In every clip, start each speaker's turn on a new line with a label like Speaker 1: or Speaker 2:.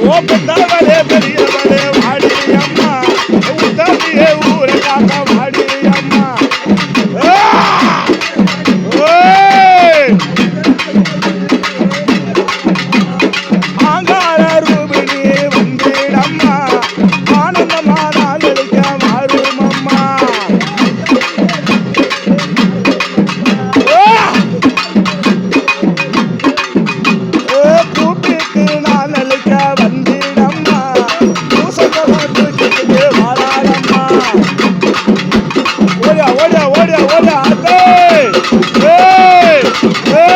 Speaker 1: ஓ பெரியவளே பெரியவளே வாடியம் Ei! Ei!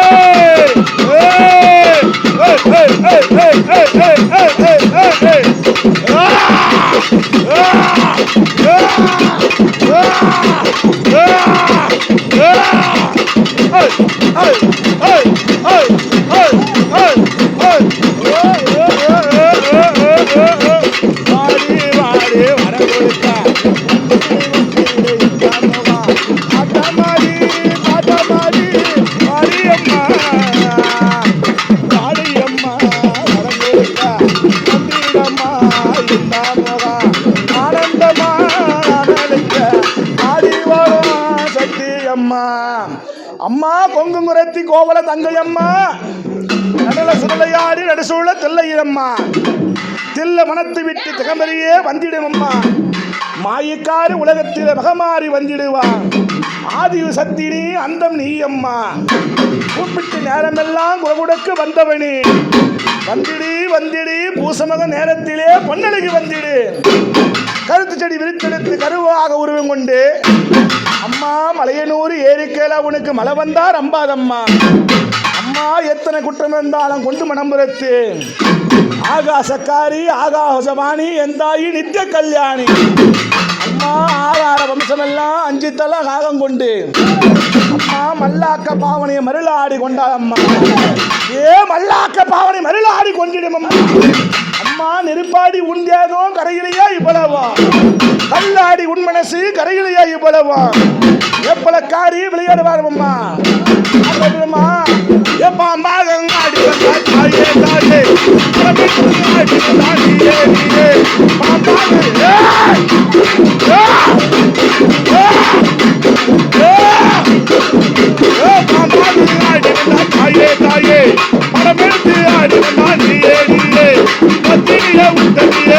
Speaker 1: அம்மா அம்மா முரத்தி கோவல தங்கையம்மா நடல சுடலையாடி நடுசூழ தில்லையம்மா. தில்ல மனத்து விட்டு திகமறியே வந்திடும் அம்மா மாயக்காரு உலகத்தில் மகமாறி வந்திடுவான் ஆதி சத்தினி அந்தம் நீ அம்மா கூப்பிட்டு நேரமெல்லாம் குலகுடக்கு வந்தவனே. வந்திடு வந்திடு பூசமக நேரத்திலே பொன்னழகி வந்திடு. கருத்து செடி விரித்தெடுத்து கருவாக உருவம் கொண்டு அம்மா மலையனூர் ஏரிக்கேல உனக்கு மழை வந்தா ரம்பாதம்மா அம்மா குற்றம் இருந்தாலும் கொண்டு மனம்புறத்து ஆகாசக்காரி ஆகாசவாணி எந்தாயி நித்திய கல்யாணி. அம்மா ஆதார வம்சமெல்லாம் அஞ்சு தலை காகம் கொண்டு. அம்மா மல்லாக்க பாவனை மருளாடி கொண்டாள் அம்மா ஏ மல்லாக்க பாவனை மருளாடி கொண்டிடும் அம்மா. அம்மா நெருப்பாடி உன் தேகம் கரையிலேயே இவ்வளவா? கல்லாடி உன் மனசு கரையிலேயே இவ்வளவா? எப்பளக்காரி விளையாடுவார் அம்மா. அம்மா பாம்பாகங்காடி தாயே தாயே பிரபுத்தாடி தாடியே நீயே பாம்பாக பாம்பாகங்காடி தாயே தாயே பரமெடுத்து ஆடி தாடியே நீயே பத்திரிகை உத்தரியே